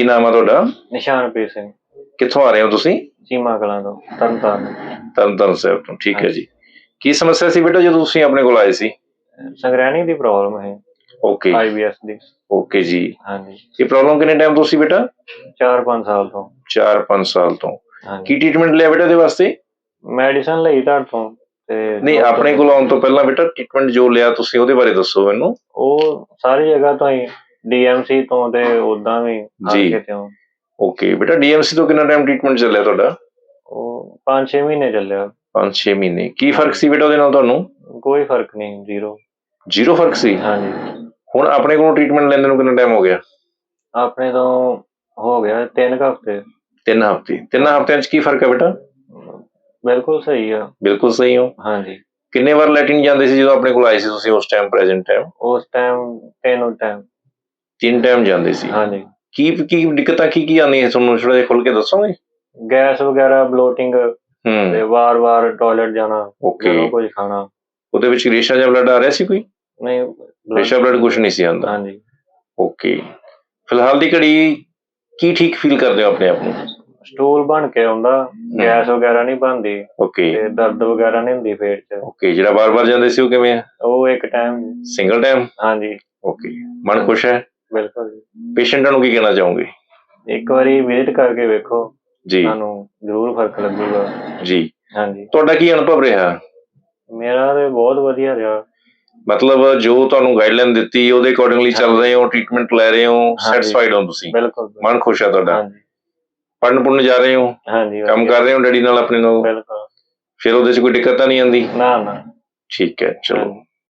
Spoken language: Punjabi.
ਕੀ ਨਾਮ ਆ ਤੁਹਾਡਾ? ਨਿਸ਼ਾਨਪ੍ਰੀਤ ਸਿੰਘ। ਕਿੱਥੋਂ ਆ ਰਹੇ ਹੋ ਤੁਸੀਂ? ਚੀਮਾ ਕਲਾਂ ਤੋਂ ਤਰਨਤਾਰਨ। ਤਰਨਤਾਰਨ ਸਾਹਿਬ ਤੋਂ ਠੀਕ ਹੈ ਜੀ। ਕੀ ਸਮੱਸਿਆ ਸੀ ਬੇਟਾ ਜਦੋਂ ਤੁਸੀਂ ਆਪਣੇ ਕੋਲ ਆਏ ਸੀ? ਸੰਗ੍ਰਹਿਣੀ ਦੀ ਪ੍ਰੋਬਲਮ ਹੈ। ਓਕੇ ਆਈਬੀਐਸ ਦੀ। ਓਕੇ ਜੀ। ਹਾਂਜੀ। ਇਹ ਪ੍ਰੋਬਲਮ ਕਿੰਨੇ ਟਾਈਮ ਤੋਂ ਸੀ ਬੇਟਾ? 4-5 ਸਾਲ ਤੋਂ। 4-5 ਸਾਲ ਤੋਂ। ਕੀ ਟ੍ਰੀਟਮੈਂਟ ਲਿਆ ਬੇਟਾ ਇਹਦੇ ਵਾਸਤੇ? ਮੈਡੀਸਨ ਲਈ ਤੋਂ ਤੇ ਨਹੀਂ ਆਪਣੇ ਕੋਲ ਆਉਣ ਤੋਂ ਪਹਿਲਾਂ ਬੇਟਾ ਟ੍ਰੀਟਮੈਂਟ ਜੋ ਲਿਆ ਤੁਸੀਂ ਉਹਦੇ ਬਾਰੇ ਦੱਸੋ ਮੈਨੂੰ। ਉਹ ਸਾਰੀ ਜਗ੍ਹਾ ਤੋਂ ਹੀ ਡੀਐਮਸੀ ਤੋਂ ਤੇ ਉਦਾਂ ਵੀ ਜੀ। ਓਕੇ ਬੇਟਾ ਡੀਐਮਸੀ ਤੋਂ ਕਿੰਨਾ ਟਾਈਮ ਟ੍ਰੀਟਮੈਂਟ ਚੱਲਿਆ ਤੁਹਾਡਾ? ਉਹ 5-6 ਮਹੀਨੇ ਚੱਲਿਆ। 5-6 ਮਹੀਨੇ। ਕੀ ਫ਼ਰਕ ਸੀ ਬੇਟਾ ਉਹਦੇ ਨਾਲ ਤੁਹਾਨੂੰ? ਕੋਈ ਫ਼ਰਕ ਨਹੀਂ ਜ਼ੀਰੋ। ਜ਼ੀਰੋ ਫ਼ਰਕ ਸੀ? ਹਾਂਜੀ। ਹੁਣ ਆਪਣੇ ਕੋਲੋਂ ਟ੍ਰੀਟਮੈਂਟ ਲੈਂਦੇ ਨੂੰ ਕਿੰਨਾ ਟਾਈਮ ਹੋ ਗਿਆ? ਆਪਣੇ ਤੋਂ ਹੋ ਗਿਆ 3 ਹਫ਼ਤੇ। ਤਿੰਨ ਹਫ਼ਤੇ। ਤਿੰਨ ਹਫ਼ਤਿਆਂ 'ਚ ਕੀ ਫ਼ਰਕ ਹੈ ਬੇਟਾ? ਬਿਲਕੁਲ ਸਹੀ ਆ। ਬਿਲਕੁਲ ਸਹੀ ਹੋ। ਹਾਂਜੀ। ਕਿੰਨੇ ਵਾਰ ਲੈਟਿਨ ਜਾਂਦੇ ਸੀ ਜਦੋਂ ਆਪਣੇ ਕੋਲ ਆਏ ਸੀ ਤੁਸੀਂ ਉਸ ਟਾਈਮ ਪ੍ਰੈਜ਼ੈਂਟ ਟਾਈਮ ਉਸ ਟਾਈਮ ਤਿੰਨ ਟਾਈਮ ਤਿੰਨ ਟਾਈਮ ਜਾਂਦੇ ਸੀ। ਹਾਂਜੀ। ਕੀ ਕੀ ਦਿੱਕਤਾਂ ਕੀ ਕੀ ਆਉਂਦੀਆਂ ਤੁਹਾਨੂੰ? ਥੋੜਾ ਜਿਹਾ ਖੁੱਲ ਕੇ ਦੱਸੋਗੇ? ਗੈਸ ਵਗੈਰਾ ਬਲੋਟਿੰਗ ਤੇ ਵਾਰ-ਵਾਰ ਟਾਇਲਟ ਜਾਣਾ ਓਕੇ ਕੁਝ ਖਾਣਾ। ਉਹਦੇ ਵਿੱਚ ਰੇਸ਼ਾ ਜਾਂ ਬਲੱਡ ਆ ਰਿਹਾ ਸੀ ਕੋਈ? ਨਹੀਂ ਰੇਸ਼ਾ ਬਲੱਡ ਕੁਝ ਨਹੀਂ ਸੀ ਆਉਂਦਾ। ਹਾਂਜੀ। ਓਕੇ ਫਿਲਹਾਲ ਦੀ ਘੜੀ ਕੀ ਠੀਕ ਫੀਲ ਕਰਦੇ ਹੋ ਆਪਣੇ ਆਪ ਨੂੰ? ਸਟੂਲ ਬਣ ਕੇ ਆਉਂਦਾ ਗੈਸ ਵਗੈਰਾ ਨਹੀਂ ਬਣਦੀ। ਓਕੇ ਤੇ ਦਰਦ ਵਗੈਰਾ ਨਹੀਂ ਹੁੰਦੀ ਪੇਟ 'ਚ। ਓਕੇ ਜਿਹੜਾ ਬਾਰ-ਬਾਰ ਜਾਂਦੇ ਸੀ ਉਹ ਕਿਵੇਂ ਹੈ ਉਹ ਇੱਕ ਟਾਈਮ ਸਿੰਗਲ ਟਾਈਮ ਹਾਂਜੀ। ਓਕੇ ਮਨ ਖੁਸ਼ ਹੈ? ਬਿਲਕੁਲ ਜੀ। ਪੇਸ਼ੈਂਟਾਂ ਨੂੰ ਕੀ ਕਹਿਣਾ ਚਾਹੋਗੇ? ਇੱਕ ਵਾਰੀ ਵਿਜ਼ਿਟ ਕਰਕੇ ਵੇਖੋ। ਜੀ। ਤੁਹਾਨੂੰ ਜ਼ਰੂਰ ਫ਼ਰਕ ਲੱਗੂਗਾ। ਜੀ। ਹਾਂਜੀ। ਤੁਹਾਡਾ ਕੀ ਅਨੁਭਵ ਰਿਹਾ? ਮੇਰਾ ਤੇ ਬਹੁਤ ਵਧੀਆ ਰਿਹਾ। ਮਤਲਬ ਜੋ ਤੁਹਾਨੂੰ ਗਾਈਡਲਾਈਨ ਦਿੱਤੀ ਉਹਦੇ ਅਕੋਰਡਿੰਗਲੀ ਚੱਲ ਰਹੇ ਹੋ ਟ੍ਰੀਟਮੈਂਟ ਲੈ ਰਹੇ ਹੋ। ਸੈਟੀਸਫਾਈਡ ਹੋ ਤੁਸੀਂ? ਬਿਲਕੁਲ ਮਨ ਖੁਸ਼ ਹੈ ਤੁਹਾਡਾ? ਹਾਂਜੀ। ਪੜਨ ਪੁੜਨ ਜਾ ਰਹੇ ਹੋ? ਹਾਂਜੀ ਕੰਮ। ਕਰ ਰਹੇ ਹੋ ਡੈਡੀ ਨਾਲ ਆਪਣੇ ਨਾਲ? ਬਿਲਕੁਲ। ਫਿਰ ਉਹਦੇ 'ਚ ਕੋਈ ਦਿੱਕਤ ਤਾਂ ਨਹੀਂ ਆਉਂਦੀ? ਨਾ ਨਾ। ਠੀਕ ਹੈ ਚਲੋ।